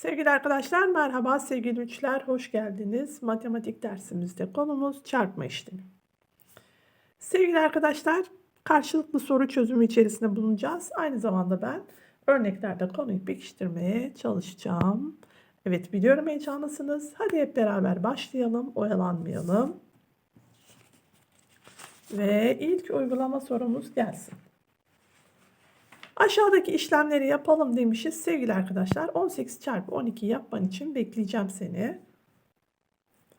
Sevgili arkadaşlar merhaba sevgili üçler hoş geldiniz. Matematik dersimizde konumuz çarpma işlemi. Sevgili arkadaşlar karşılıklı soru çözümü içerisinde bulunacağız. Aynı zamanda ben örneklerde konuyu pekiştirmeye çalışacağım. Evet biliyorum heyecanlısınız. Hadi hep beraber başlayalım oyalanmayalım. Ve ilk uygulama sorumuz gelsin. Aşağıdaki işlemleri yapalım demişiz sevgili arkadaşlar. 18 çarpı 12 yapman için bekleyeceğim seni.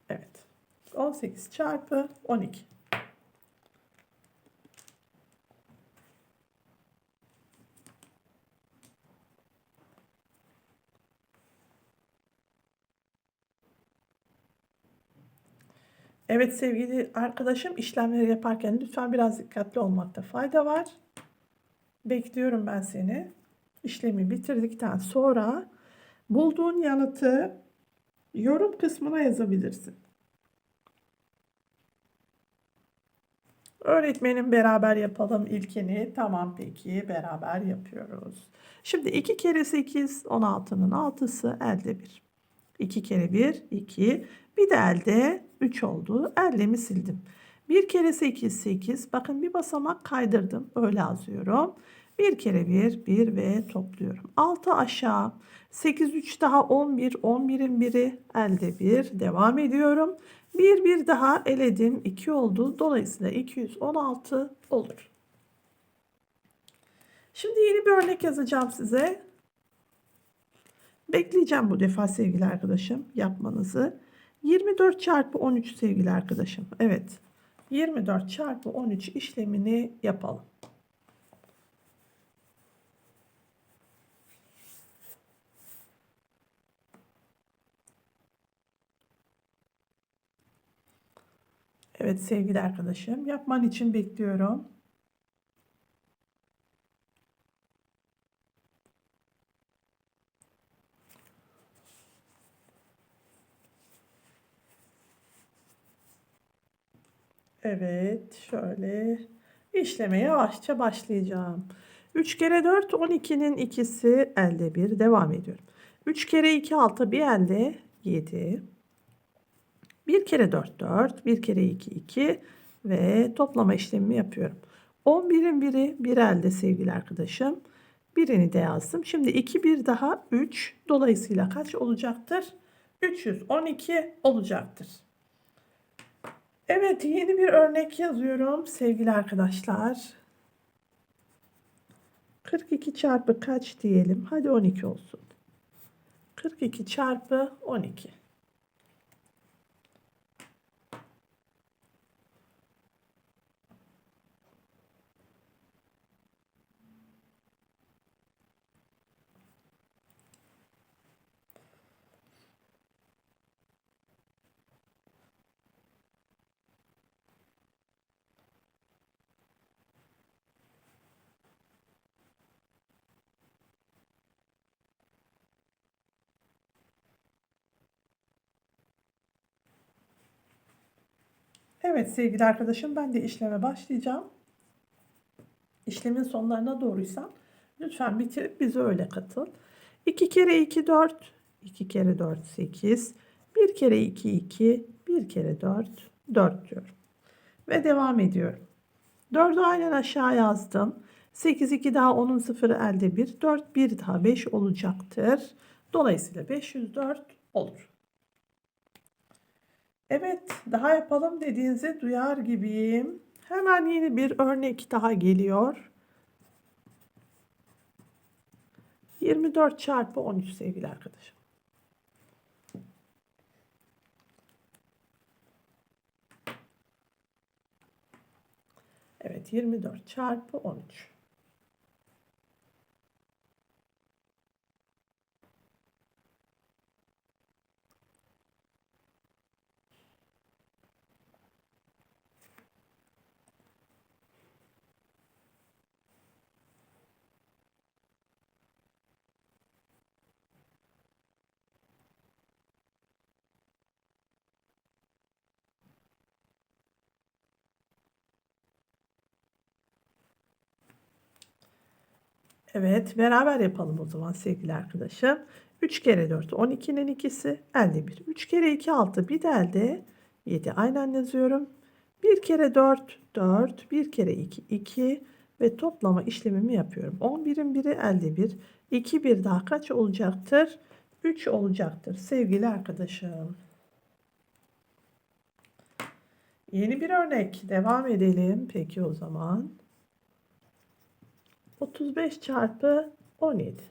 Evet. 18 çarpı 12. Evet sevgili arkadaşım işlemleri yaparken lütfen biraz dikkatli olmakta fayda var. Bekliyorum ben seni. İşlemi bitirdikten sonra bulduğun yanıtı yorum kısmına yazabilirsin. Öğretmenim beraber yapalım ilkini. Tamam peki beraber yapıyoruz. Şimdi 2 kere 8 16'nın 6'sı elde 1. 2 kere 1 2. Bir de elde 3 oldu. Eldemi sildim. 1 kere 8 8. Bakın bir basamak kaydırdım. Öyle yazıyorum. 1 kere 1 1 ve topluyorum. 6 aşağı. 8 3 daha 11. 11'in biri elde 1. Devam ediyorum. 1 1 daha eledim. 2 oldu. Dolayısıyla 216 olur. Şimdi yeni bir örnek yazacağım size. Bekleyeceğim bu defa sevgili arkadaşım yapmanızı. 24 çarpı 13 sevgili arkadaşım. Evet. 24 çarpı 13 işlemini yapalım. Evet sevgili arkadaşım yapman için bekliyorum. Evet şöyle işleme yavaşça başlayacağım. 3 kere 4 12'nin ikisi elde 1 devam ediyorum. 3 kere 2 6 bir elde 7. 1 kere 4 4, 1 kere 2 2 ve toplama işlemimi yapıyorum. 11'in biri bir elde sevgili arkadaşım. Birini de yazdım. Şimdi 2 bir daha 3. Dolayısıyla kaç olacaktır? 312 olacaktır. Evet yeni bir örnek yazıyorum sevgili arkadaşlar. 42 çarpı kaç diyelim? Hadi 12 olsun. 42 çarpı 12. Evet sevgili arkadaşım ben de işleme başlayacağım. İşlemin sonlarına doğruysan lütfen bitirip bize öyle katıl. 2 kere 2 4, 2 kere 4 8, 1 kere 2 2, 1 kere 4 4 diyorum. Ve devam ediyorum. 4'ü aynen aşağı yazdım. 8 2 daha 10'un sıfırı elde 1. 4 1 daha 5 olacaktır. Dolayısıyla 504 olur. Evet, daha yapalım dediğinizi duyar gibiyim. Hemen yeni bir örnek daha geliyor. 24 çarpı 13 sevgili arkadaşım. Evet, 24 çarpı 13. Evet, beraber yapalım o zaman sevgili arkadaşım. 3 kere 4, 12'nin ikisi elde 1. 3 kere 2, 6, bir de elde 7. Aynen yazıyorum. 1 kere 4, 4, 1 kere 2, 2 ve toplama işlemimi yapıyorum. 11'in biri elde 1. 2 bir daha kaç olacaktır? 3 olacaktır sevgili arkadaşım. Yeni bir örnek. Devam edelim. Peki o zaman. 35 çarpı 17.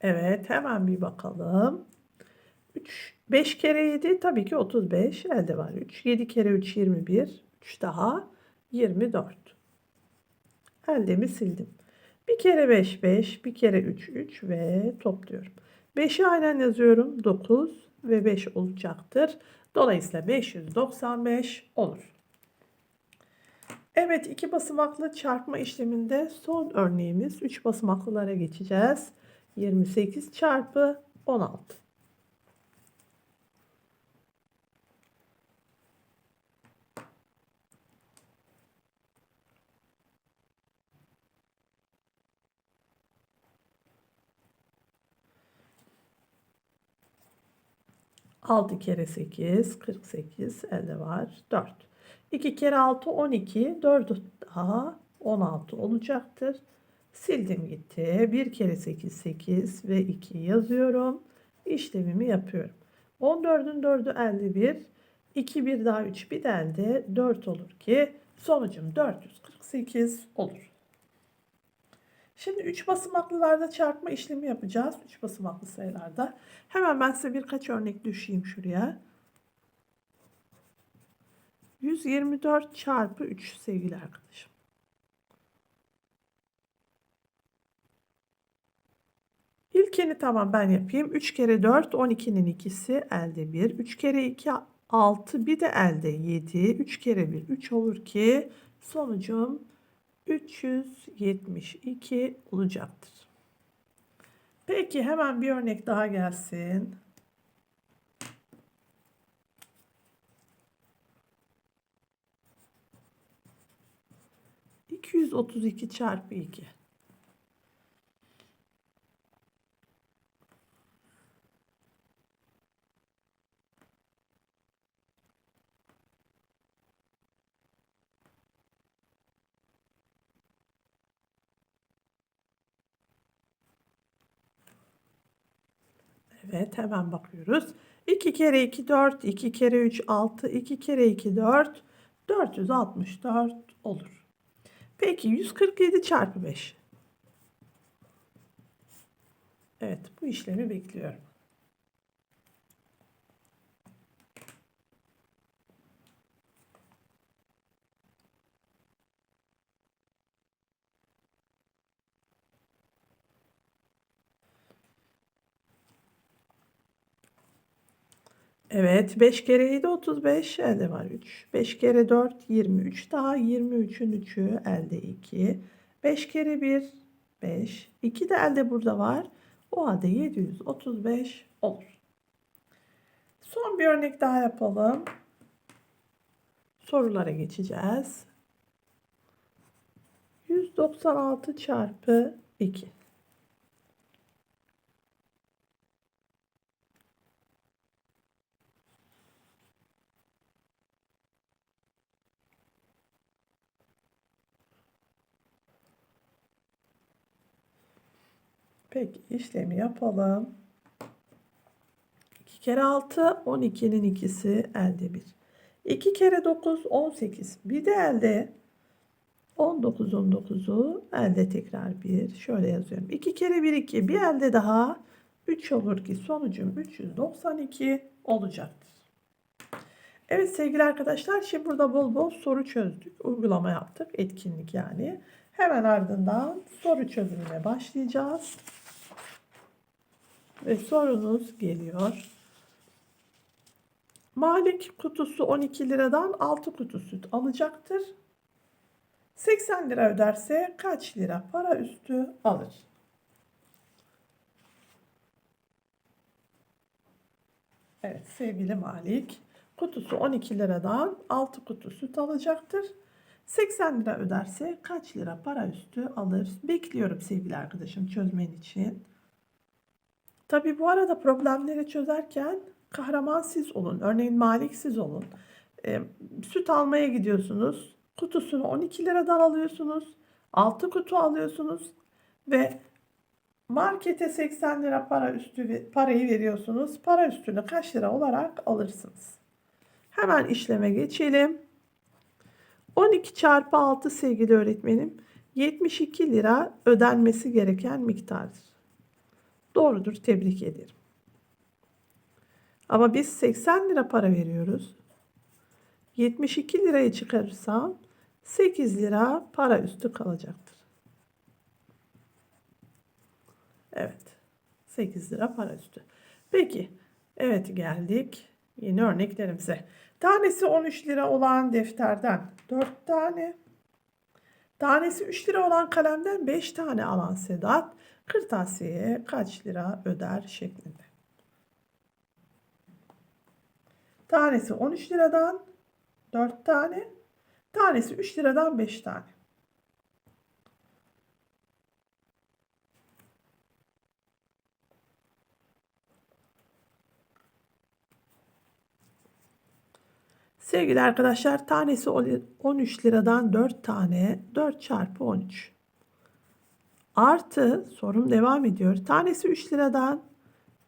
Evet, hemen bir bakalım. 3, 5 kere 7 tabii ki 35. Elde var 3. 7 kere 3 21. 3 daha 24. Eldemi sildim. Bir kere 5 5, bir kere 3 3 ve topluyorum. 5'i aynen yazıyorum. 9 ve 5 olacaktır. Dolayısıyla 595 olur. Evet iki basamaklı çarpma işleminde son örneğimiz 3 basamaklılara geçeceğiz. 28 çarpı 16. Altı kere 8, 48 elde var. 4. 2 kere 6, 12. 4 daha 16 olacaktır. Sildim gitti. 1 kere 8 8 ve 2 yazıyorum. İşlemimi yapıyorum. 14'ün 4'ü elde 1. 2 bir daha 3 bir de elde 4 olur ki sonucum 448 olur. Şimdi 3 basamaklılarda çarpma işlemi yapacağız. 3 basamaklı sayılarda. Hemen ben size birkaç örnek düşeyim şuraya. 124 çarpı 3 sevgili arkadaşım. İlkini tamam ben yapayım. 3 kere 4 12'nin ikisi elde 1. 3 kere 2 6 bir de elde 7. 3 kere 1 3 olur ki sonucum 372 olacaktır. Peki hemen bir örnek daha gelsin. İki yüz otuz iki çarpı iki. Hemen bakıyoruz. 2 kere 2 4, 2 kere 3 6, 2 kere 2 4, 464 olur. Peki 147 çarpı 5. Evet bu işlemi bekliyorum. Evet 5 kere 7 35 elde var 3. 5 kere 4 23 daha 23'ün 3'ü elde 2. 5 kere 1 5. 2 de elde burada var. O halde 735 olur. Son bir örnek daha yapalım. Sorulara geçeceğiz. 196 çarpı 2. Peki işlemi yapalım. 2 kere 6 12'nin ikisi elde 1. 2 kere 9 18. Bir de elde 19 19'u elde tekrar 1. Şöyle yazıyorum. 2 kere 1 2. Bir elde daha 3 olur ki sonucum 392 olacaktır. Evet sevgili arkadaşlar şimdi burada bol bol soru çözdük. Uygulama yaptık. Etkinlik yani. Hemen ardından soru çözümüne başlayacağız. Ve sorunuz geliyor. Malik kutusu 12 liradan 6 kutu süt alacaktır. 80 lira öderse kaç lira para üstü alır? Evet sevgili Malik kutusu 12 liradan 6 kutu süt alacaktır. 80 lira öderse kaç lira para üstü alır? Bekliyorum sevgili arkadaşım çözmen için. Tabi bu arada problemleri çözerken kahraman siz olun. Örneğin Malik siz olun. E, süt almaya gidiyorsunuz. Kutusunu 12 liradan alıyorsunuz. 6 kutu alıyorsunuz. Ve markete 80 lira para üstü parayı veriyorsunuz. Para üstünü kaç lira olarak alırsınız? Hemen işleme geçelim. 12 çarpı 6 sevgili öğretmenim 72 lira ödenmesi gereken miktardır. Doğrudur tebrik ederim. Ama biz 80 lira para veriyoruz. 72 liraya çıkarırsam 8 lira para üstü kalacaktır. Evet. 8 lira para üstü. Peki. Evet geldik yeni örneklerimize. Tanesi 13 lira olan defterden 4 tane. Tanesi 3 lira olan kalemden 5 tane alan Sedat kırtasiyeye kaç lira öder şeklinde. Tanesi 13 liradan 4 tane. Tanesi 3 liradan 5 tane. Sevgili arkadaşlar tanesi 13 liradan 4 tane 4 çarpı 13. Artı sorum devam ediyor. Tanesi 3 liradan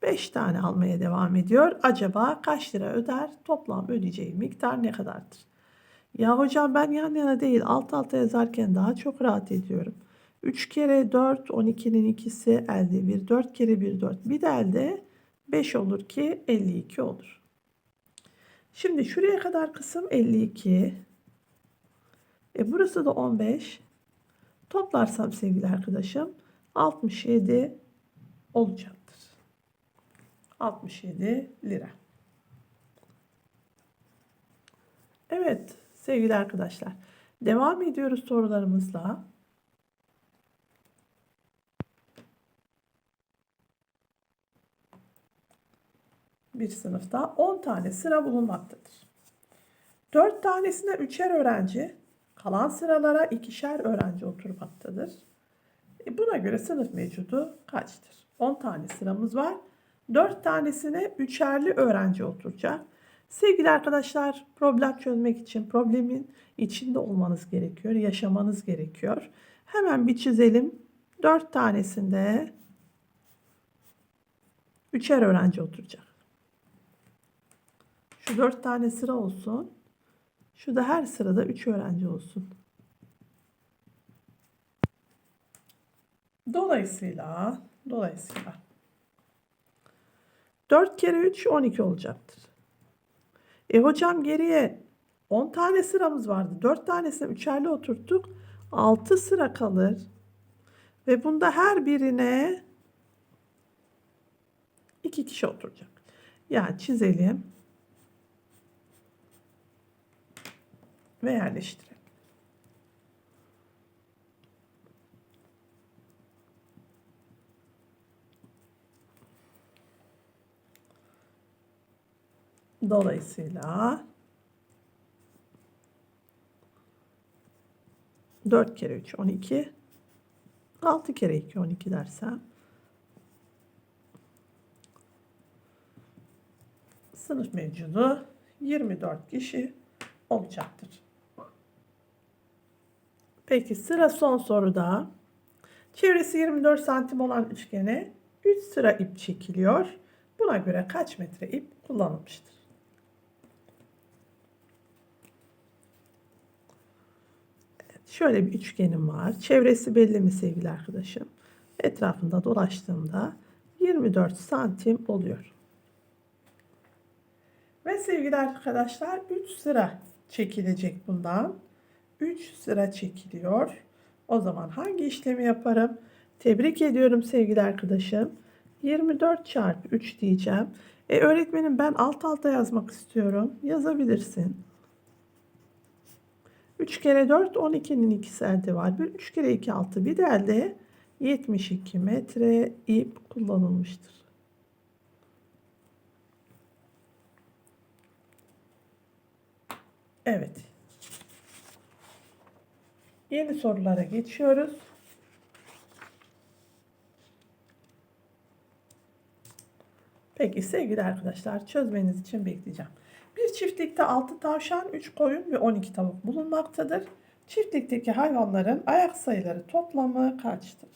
5 tane almaya devam ediyor. Acaba kaç lira öder? Toplam ödeyeceği miktar ne kadardır? Ya hocam ben yan yana değil alt alta yazarken daha çok rahat ediyorum. 3 kere 4 12'nin ikisi elde 1 4 kere 1 4 bir de elde 5 olur ki 52 olur. Şimdi şuraya kadar kısım 52. E burası da 15. Toplarsam sevgili arkadaşım 67 olacaktır. 67 lira. Evet sevgili arkadaşlar. Devam ediyoruz sorularımızla. Bir sınıfta 10 tane sıra bulunmaktadır. 4 tanesine üçer öğrenci, kalan sıralara ikişer öğrenci oturmaktadır. E buna göre sınıf mevcudu kaçtır? 10 tane sıramız var. 4 tanesine üçerli öğrenci oturacak. Sevgili arkadaşlar problem çözmek için problemin içinde olmanız gerekiyor, yaşamanız gerekiyor. Hemen bir çizelim. 4 tanesinde üçer öğrenci oturacak. Şu 4 tane sıra olsun. Şu da her sırada 3 öğrenci olsun. Dolayısıyla dolayısıyla 4 kere 3 12 olacaktır. E hocam geriye 10 tane sıramız vardı. 4 tanesine üçerli oturttuk. 6 sıra kalır. Ve bunda her birine 2 kişi oturacak. Yani çizelim. Ve yerleştirelim. Dolayısıyla 4 kere 3 12 6 kere 2 12 dersem sınıf mevcudu 24 kişi olacaktır. Peki sıra son soruda. Çevresi 24 santim olan üçgene 3 sıra ip çekiliyor. Buna göre kaç metre ip kullanılmıştır? Şöyle bir üçgenim var. Çevresi belli mi sevgili arkadaşım? Etrafında dolaştığımda 24 santim oluyor. Ve sevgili arkadaşlar 3 sıra çekilecek bundan. 3 sıra çekiliyor. O zaman hangi işlemi yaparım? Tebrik ediyorum sevgili arkadaşım. 24 çarpı 3 diyeceğim. E öğretmenim ben alt alta yazmak istiyorum. Yazabilirsin. 3 kere 4 12'nin ikisi elde var. Bir 3 kere 2 6 bir de elde 72 metre ip kullanılmıştır. Evet. Yeni sorulara geçiyoruz. Peki sevgili arkadaşlar çözmeniz için bekleyeceğim. Bir çiftlikte 6 tavşan, 3 koyun ve 12 tavuk bulunmaktadır. Çiftlikteki hayvanların ayak sayıları toplamı kaçtır?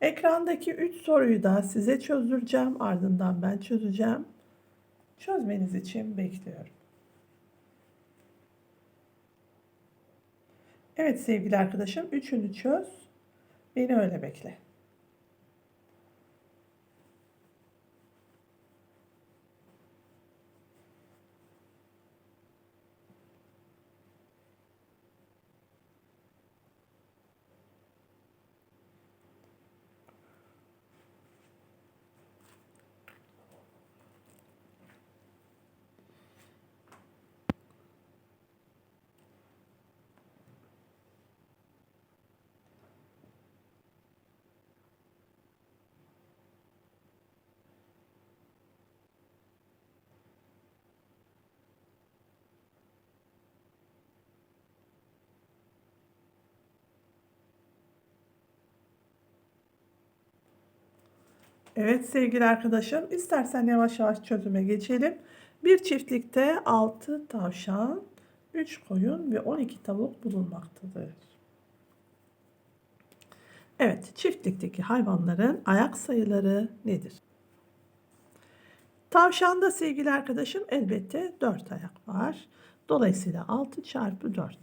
Ekrandaki 3 soruyu da size çözdüreceğim. Ardından ben çözeceğim. Çözmeniz için bekliyorum. Evet sevgili arkadaşım, üçünü çöz. Beni öyle bekle. Evet sevgili arkadaşım, istersen yavaş yavaş çözüme geçelim. Bir çiftlikte 6 tavşan, 3 koyun ve 12 tavuk bulunmaktadır. Evet, çiftlikteki hayvanların ayak sayıları nedir? Tavşanda sevgili arkadaşım elbette 4 ayak var. Dolayısıyla 6 çarpı 4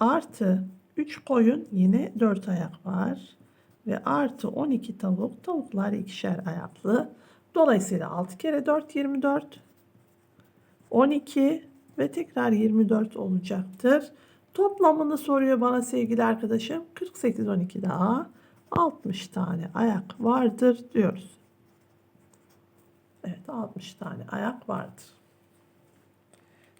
artı 3 koyun yine 4 ayak var ve artı 12 tavuk. Tavuklar ikişer ayaklı. Dolayısıyla 6 kere 4 24. 12 ve tekrar 24 olacaktır. Toplamını soruyor bana sevgili arkadaşım. 48 12 daha 60 tane ayak vardır diyoruz. Evet 60 tane ayak vardır.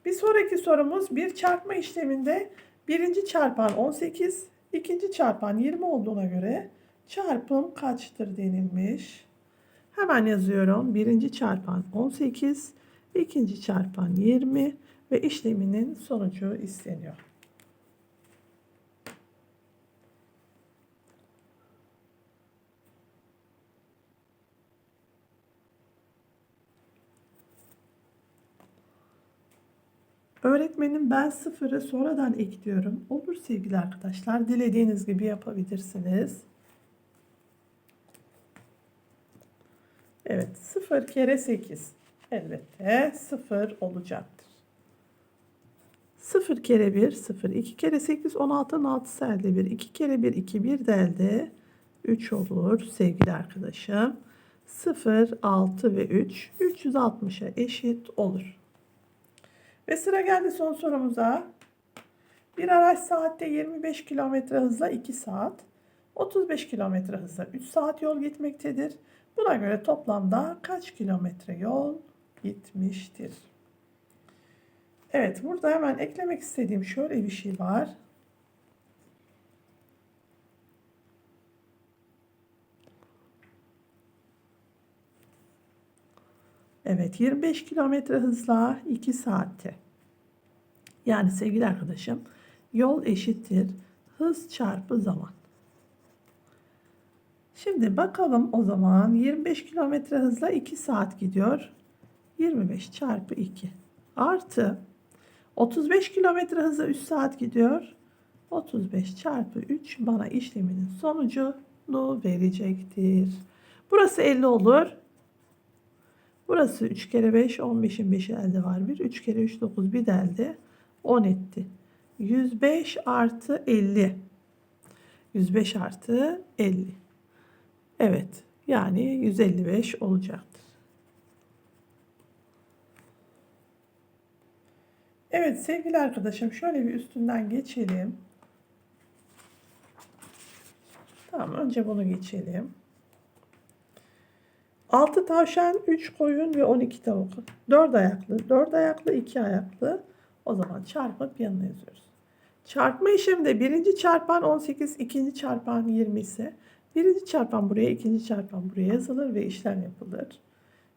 Bir sonraki sorumuz bir çarpma işleminde birinci çarpan 18, ikinci çarpan 20 olduğuna göre çarpım kaçtır denilmiş. Hemen yazıyorum. Birinci çarpan 18, ikinci çarpan 20 ve işleminin sonucu isteniyor. Öğretmenim ben sıfırı sonradan ekliyorum. Olur sevgili arkadaşlar. Dilediğiniz gibi yapabilirsiniz. Evet 0 kere 8 elbette 0 olacaktır. 0 kere 1 0 2 kere 8 16'nın 6'sı elde 1 2 kere 1 2 1 de elde 3 olur sevgili arkadaşım. 0 6 ve 3 360'a eşit olur. Ve sıra geldi son sorumuza. Bir araç saatte 25 km hızla 2 saat, 35 km hızla 3 saat yol gitmektedir. Buna göre toplamda kaç kilometre yol gitmiştir? Evet burada hemen eklemek istediğim şöyle bir şey var. Evet 25 kilometre hızla 2 saatte. Yani sevgili arkadaşım yol eşittir hız çarpı zaman. Şimdi bakalım o zaman 25 kilometre hızla 2 saat gidiyor. 25 çarpı 2 artı 35 kilometre hızla 3 saat gidiyor. 35 çarpı 3 bana işleminin sonucunu verecektir. Burası 50 olur. Burası 3 kere 5 15'in 5'i elde var. 1 3 kere 3 9 bir de elde 10 etti. 105 artı 50. 105 artı 50. Evet. Yani 155 olacaktır. Evet sevgili arkadaşım şöyle bir üstünden geçelim. Tamam önce bunu geçelim. 6 tavşan, 3 koyun ve 12 tavuk. 4 ayaklı, 4 ayaklı, 2 ayaklı. O zaman çarpıp yanına yazıyoruz. Çarpma işleminde birinci çarpan 18, ikinci çarpan 20 ise birinci çarpan buraya, ikinci çarpan buraya yazılır ve işlem yapılır.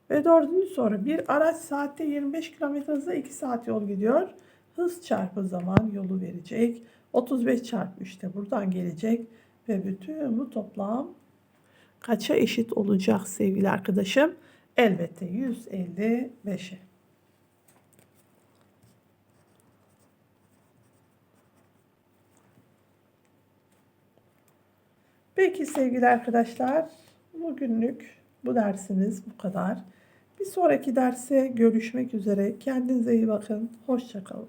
Ve dördüncü soru bir araç saatte 25 km hızla 2 saat yol gidiyor. Hız çarpı zaman yolu verecek. 35 çarpı 3 de buradan gelecek. Ve bütün bu toplam kaça eşit olacak sevgili arkadaşım? Elbette 155'e. Peki sevgili arkadaşlar, bugünlük bu dersimiz bu kadar. Bir sonraki derse görüşmek üzere. Kendinize iyi bakın. Hoşçakalın.